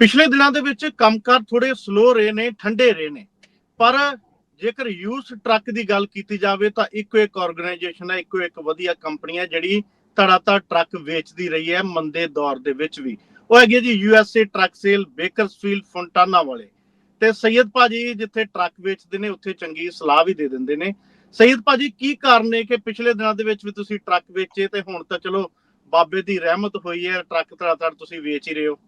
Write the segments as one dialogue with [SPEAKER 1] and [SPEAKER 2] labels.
[SPEAKER 1] ਪਿਛਲੇ ਦਿਨਾਂ ਦੇ ਵਿੱਚ ਕੰਮਕਾਰ ਥੋੜੇ ਸਲੋ ਰਹੇ ਨੇ, ਠੰਡੇ ਰਹੇ ਨੇ। ਪਰ ਜੇਕਰ ਯੂਸ ਟਰੱਕ ਦੀ ਗੱਲ ਕੀਤੀ ਜਾਵੇ ਤਾਂ ਇੱਕੋ ਇੱਕ ਆਰਗੇਨਾਈਜੇਸ਼ਨ ਹੈ, ਇੱਕੋ ਇੱਕ ਵਧੀਆ ਕੰਪਨੀ ਹੈ, ਜਿਹੜੀ ਧੜਾਧੜ ਟਰੱਕ ਵੇਚਦੀ ਰਹੀ ਹੈ ਮੰਦੇ ਦੌਰ ਦੇ ਵਿੱਚ ਵੀ। ਉਹ ਹੈਗੀ ਜੀ USA truck sale Bakersfield Fontana ਵਾਲੇ। ਤੇ ਸੈਯਦ ਭਾਜੀ ਜਿੱਥੇ ਟਰੱਕ ਵੇਚਦੇ ਨੇ, ਉੱਥੇ ਚੰਗੀ ਸਲਾਹ ਵੀ ਦੇ ਦਿੰਦੇ ਨੇ। ਸੈਯਦ ਭਾਜੀ, ਕੀ ਕਾਰਨ ਨੇ ਕਿ ਪਿਛਲੇ ਦਿਨਾਂ ਦੇ ਵਿੱਚ ਵੀ ਤੁਸੀਂ ਟਰੱਕ ਵੇਚੇ? ਤੇ ਹੁਣ ਤਾਂ ਚਲੋ ਬਾਬੇ ਦੀ ਰਹਿਮਤ ਹੋਈ ਹੈ, ਟਰੱਕ ਧੜਾਧੜ ਤੁਸੀਂ ਵੇਚ ਹੀ ਰਹੇ ਹੋ।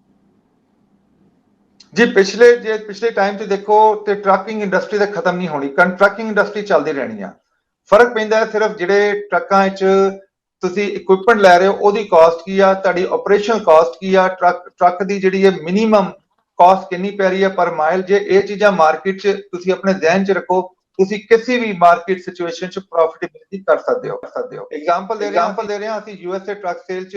[SPEAKER 2] ਜੀ ਪਿਛਲੇ ਜੇ ਪਿਛਲੇ ਟਾਈਮ ਤੇ ਦੇਖੋ ਤੇ ਟਰੱਕਿੰਗ ਇੰਡਸਟਰੀ ਤਾਂ ਖਤਮ ਨਹੀਂ ਹੋਣੀ ਕਨ ਟਰੱਕਿੰਗ ਇੰਡਸਟਰੀ ਚੱਲਦੀ ਰਹਿਣੀ ਆ। ਫ਼ਰਕ ਪੈਂਦਾ ਸਿਰਫ ਜਿਹੜੇ ਟਰੱਕਾਂ ਵਿੱਚ ਤੁਸੀਂ ਇਕਵਿਪਮੈਂਟ ਲੈ ਰਹੇ ਹੋ ਉਹਦੀ ਕਾਸਟ ਕੀ ਆ ਤੁਹਾਡੀ ਆਪਰੇਸ਼ਨ ਕਾਸਟ ਕੀ ਆ ਟਰੱਕ ਟਰੱਕ ਦੀ ਜਿਹੜੀ ਹੈ ਮਿਨੀਮਮ ਕਾਸਟ ਕਿੰਨੀ ਪੈ ਰਹੀ ਹੈ ਪਰ ਮਾਈਲ ਜੇ ਇਹ ਚੀਜ਼ਾਂ ਮਾਰਕੀਟ 'ਚ ਤੁਸੀਂ ਆਪਣੇ ਧਿਆਨ 'ਚ ਰੱਖੋ ਤੁਸੀਂ ਕਿਸੇ ਵੀ ਮਾਰਕੀਟ ਸਿਚੁਏਸ਼ਨ 'ਚ ਪ੍ਰੋਫਿਟੇਬਿਲਿਟੀ ਕਰ ਸਕਦੇ ਹੋ ਕਰ ਸਕਦੇ ਹੋ। ਐਗਜ਼ਾਮਪਲ ਦੇ ਐਗਜ਼ਾਮਪਲ ਦੇ ਰਹੇ ਹਾਂ ਅਸੀਂ ਯੂਐਸਏ ਟਰੱਕ ਸੇਲ 'ਚ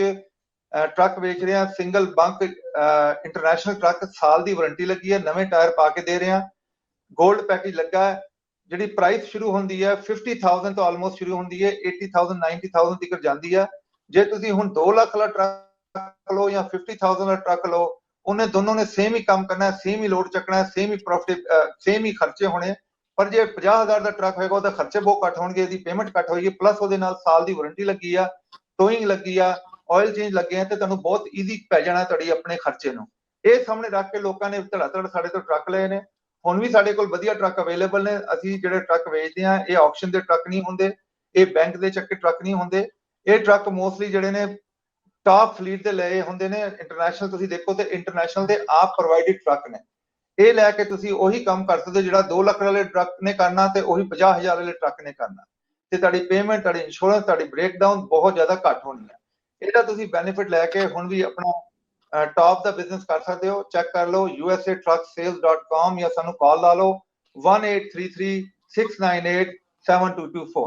[SPEAKER 2] ਟਰੱਕ ਵੇਚ ਰਹੇ ਹਾਂ ਸਿੰਗਲ ਬੰਕ ਇੰਟਰਨੈਸ਼ਨਲ ਟਰੱਕ ਸਾਲ ਦੀ ਵਾਰੰਟੀ ਲੱਗੀ ਹੈ, ਨਵੇਂ ਟਾਇਰ ਪਾ ਕੇ ਦੇ ਰਹੇ ਹਾਂ। 골ਡ ਪੈਕੇਜ ਲੱਗਾ ਹੈ, ਜਿਹੜੀ ਪ੍ਰਾਈਸ ਸ਼ੁਰੂ ਹੁੰਦੀ ਹੈ 50000 ਤੋਂ ਆਲਮੋਸਟ ਸ਼ੁਰੂ ਹੁੰਦੀ ਹੈ 80000 90000 ਤੱਕ ਜਾਂਦੀ ਹੈ। ਜੇ ਤੁਸੀਂ ਹੁਣ 2 ਲੱਖ ਵਾਲਾ ਟਰੱਕ ਲਓ ਜਾਂ 50000 ਵਾਲਾ ਟਰੱਕ ਲਓ, ਉਹਨੇ ਦੋਨੋਂ ਨੇ ਸੇਮ ਹੀ ਕੰਮ ਕਰਨਾ ਹੈ ਸੇਮ ਹੀ ਲੋਡ ਚੱਕਣਾ ਹੈ ਸੇਮ ਹੀ ਪ੍ਰੋਫਿਟ ਸੇਮ ਹੀ ਖਰਚੇ ਹੋਣੇ ਪਰ ਜੇ 50000 ਦਾ ਟਰੱਕ ਹੋਏਗਾ, ਉਹਦਾ ਖਰਚੇ ਬਹੁਤ ਘੱਟ ਹੋਣਗੇ, ਇਹਦੀ ਪੇਮੈਂਟ ਘੱਟ ਹੋਏਗੀ ਪਲੱਸ ਉਹਦੇ ਨਾਲ ਸਾਲ ਦੀ ਵਾਰੰਟੀ ਲੱਗੀ ਆ ਟੋਇੰਗ ਲੱਗੀ ਆ ਆਇਲ ਚੇਂਜ ਲੱਗੇ ਆ ਤੇ ਤੁਹਾਨੂੰ ਬਹੁਤ ਈਜ਼ੀ ਪੈ ਜਾਣਾ ਤੁਹਾਡੀ ਆਪਣੇ ਖਰਚੇ ਨੂੰ। ਇਹ ਸਾਹਮਣੇ ਰੱਖ ਕੇ ਲੋਕਾਂ ਨੇ ਧੜਾ ਧੜ ਸਾਡੇ ਤੋਂ ਟਰੱਕ ਲਏ ਨੇ। ਹੁਣ ਵੀ ਸਾਡੇ ਕੋਲ ਵਧੀਆ ਟਰੱਕ ਅਵੇਲੇਬਲ ਨੇ। ਅਸੀਂ ਜਿਹੜੇ ਟਰੱਕ ਵੇਚਦੇ ਆ ਇਹ ਆਕਸ਼ਨ ਦੇ ਟਰੱਕ ਨਹੀਂ ਹੁੰਦੇ, ਇਹ ਬੈਂਕ ਦੇ ਚੱਕੇ ਟਰੱਕ ਨਹੀਂ ਹੁੰਦੇ। ਇਹ ਟਰੱਕ ਮੋਸਟਲੀ ਜਿਹੜੇ ਨੇ ਟਾਪ ਫਲੀਟ ਦੇ ਲਏ ਹੁੰਦੇ ਨੇ। ਇੰਟਰਨੈਸ਼ਨਲ ਤੁਸੀਂ ਦੇਖੋ ਤੇ ਇੰਟਰਨੈਸ਼ਨਲ ਦੇ ਆਪ ਪ੍ਰੋਵਾਈਡਡ ਟਰੱਕ ਨੇ। ਇਹ ਲੈ ਕੇ ਤੁਸੀਂ ਉਹੀ ਕੰਮ ਕਰ ਸਕਦੇ ਹੋ ਜਿਹੜਾ 2 ਲੱਖ ਵਾਲੇ ਟਰੱਕ ਨੇ ਕਰਨਾ ਤੇ ਉਹੀ 50000 ਵਾਲੇ ਟਰੱਕ ਨੇ ਕਰਨਾ। ਤੇ ਤੁਹਾਡੀ ਪੇਮੈਂਟ ਤੁਹਾਡੀ ਇੰਸ਼ੋਰੈਂਸ ਤੁਹਾਡੀ ਬ੍ਰੇਕਡਾਊਨ ਬਹੁਤ ਜ਼ਿਆਦਾ ਘੱਟ ਹੋਣੀ ਹੈ। ਇਹਦਾ ਤੁਸੀਂ ਬੈਨੀਫਿਟ ਲੈ ਕੇ ਹੁਣ ਵੀ ਆਪਣਾ ਟਾਪ ਦਾ ਬਿਜ਼ਨਸ ਕਰ ਸਕਦੇ ਹੋ। ਚੈੱਕ ਕਰ ਲਓ usatrucksales.com ਜਾਂ ਸਾਨੂੰ ਕਾਲ ਲਾ ਲਓ। 1833 698 7224